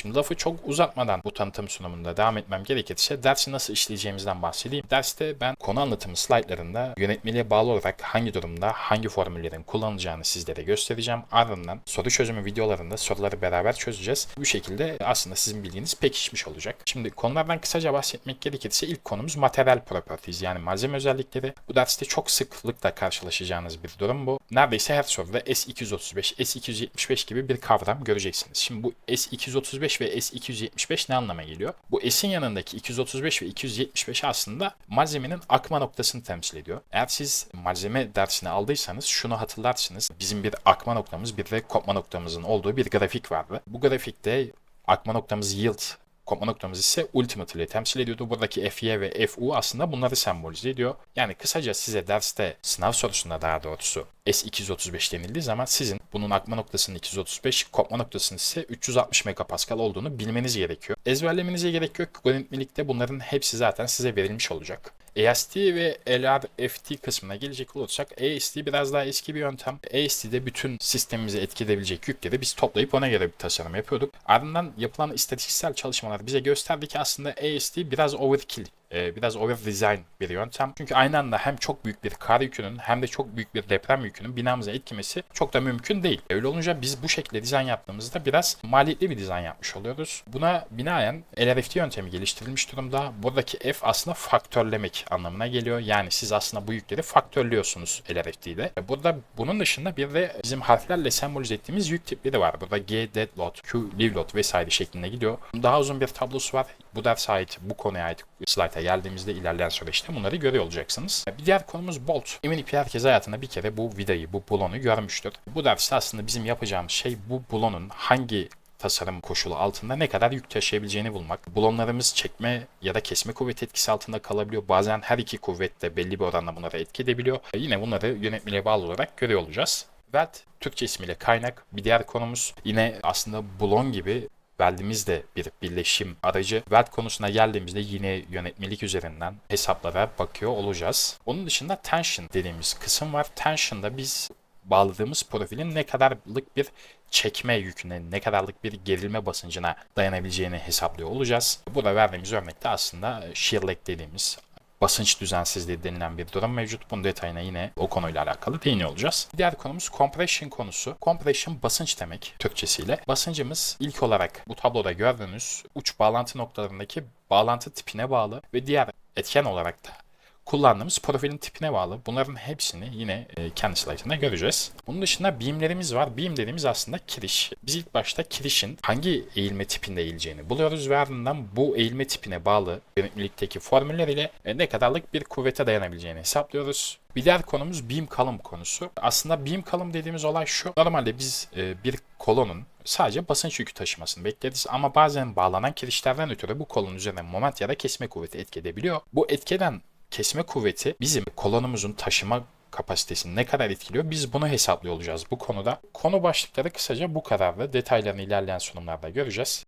Şimdi lafı çok uzatmadan bu tanıtım sunumunda devam etmem gerekirse dersi nasıl işleyeceğimizden bahsedeyim. Derste ben konu anlatımı slaytlarında yönetmeliğe bağlı olarak hangi durumda hangi formüllerin kullanılacağını sizlere göstereceğim. Ardından soru çözümü videolarında soruları beraber çözeceğiz. Bu şekilde aslında sizin bildiğiniz pekişmiş olacak. Şimdi konulardan kısaca bahsetmek gerekirse ilk konumuz material properties yani malzeme özellikleri. Bu derste çok sıklıkla karşılaşacağınız bir durum bu. Neredeyse her soruda S235, S275 gibi bir kavram göreceksiniz. Şimdi bu S235 ve S275 ne anlama geliyor? Bu S'in yanındaki 235 ve 275 aslında malzemenin akma noktasını temsil ediyor. Eğer siz malzeme dersini aldıysanız şunu hatırlarsınız. Bizim bir akma noktamız bir de kopma noktamızın olduğu bir grafik vardı. Bu grafikte akma noktamız yield kopma noktamız ise ultimate temsil ediyordu. Buradaki FY ve FU aslında bunları sembolize ediyor. Yani kısaca size derste sınav sorusunda daha doğrusu S235 denildiği zaman sizin bunun akma noktasının 235, kopma noktasının ise 360 megapascal olduğunu bilmeniz gerekiyor. Ezberlemenize gerek yok. Yönetmelikte bunların hepsi zaten size verilmiş olacak. AST ve LRFT kısmına gelecek olursak AST biraz daha eski bir yöntem. AST'de bütün sistemimizi etki edebilecek yükleri biz toplayıp ona göre bir tasarım yapıyorduk. Ardından yapılan istatistiksel çalışmalar bize gösterdi ki aslında AST biraz overkill e, biraz over design bir yöntem. Çünkü aynı anda hem çok büyük bir kar yükünün hem de çok büyük bir deprem yükünün binamıza etkilemesi çok da mümkün değil. Öyle olunca biz bu şekilde dizayn yaptığımızda biraz maliyetli bir dizayn yapmış oluyoruz. Buna binaen LRFT yöntemi geliştirilmiş durumda. Buradaki F aslında faktörlemek anlamına geliyor. Yani siz aslında bu yükleri faktörlüyorsunuz LRFT'de. E, Burada bunun dışında bir de bizim harflerle sembolize ettiğimiz yük tipleri var. Burada G dead load, Q live load vesaire şeklinde gidiyor. Daha uzun bir tablosu var. Bu derse ait, bu konuya ait slayta geldiğimizde ilerleyen süreçte bunları görüyor olacaksınız. Bir diğer konumuz Bolt. Eminim ki herkes hayatında bir kere bu vidayı, bu bulonu görmüştür. Bu derste aslında bizim yapacağımız şey bu bulonun hangi tasarım koşulu altında ne kadar yük taşıyabileceğini bulmak. Bulonlarımız çekme ya da kesme kuvvet etkisi altında kalabiliyor. Bazen her iki kuvvet de belli bir oranda bunlara etki edebiliyor. Yine bunları yönetmeliğe bağlı olarak görüyor olacağız. Welt Türkçe ismiyle kaynak. Bir diğer konumuz yine aslında bulon gibi Weld'imiz de bir birleşim aracı. Weld konusuna geldiğimizde yine yönetmelik üzerinden hesaplara bakıyor olacağız. Onun dışında tension dediğimiz kısım var. Tension'da biz bağladığımız profilin ne kadarlık bir çekme yüküne, ne kadarlık bir gerilme basıncına dayanabileceğini hesaplıyor olacağız. Burada verdiğimiz örnekte aslında shear dediğimiz basınç düzensizliği denilen bir durum mevcut. Bunun detayına yine o konuyla alakalı değiniyor olacağız. Diğer konumuz compression konusu. Compression basınç demek Türkçesiyle. Basıncımız ilk olarak bu tabloda gördüğünüz uç bağlantı noktalarındaki bağlantı tipine bağlı ve diğer etken olarak da kullandığımız profilin tipine bağlı. Bunların hepsini yine e, kendi slaytında göreceğiz. Bunun dışında beamlerimiz var. Beam dediğimiz aslında kiriş. Biz ilk başta kirişin hangi eğilme tipinde eğileceğini buluyoruz ve ardından bu eğilme tipine bağlı yönetmelikteki formüller ile e, ne kadarlık bir kuvvete dayanabileceğini hesaplıyoruz. Bir diğer konumuz beam column konusu. Aslında beam column dediğimiz olay şu. Normalde biz e, bir kolonun sadece basınç yükü taşımasını bekleriz ama bazen bağlanan kirişlerden ötürü bu kolon üzerine moment ya da kesme kuvveti etki edebiliyor. Bu etkeden kesme kuvveti bizim kolonumuzun taşıma kapasitesini ne kadar etkiliyor biz bunu hesaplıyor olacağız bu konuda. Konu başlıkları kısaca bu kadardı. Detaylarını ilerleyen sunumlarda göreceğiz.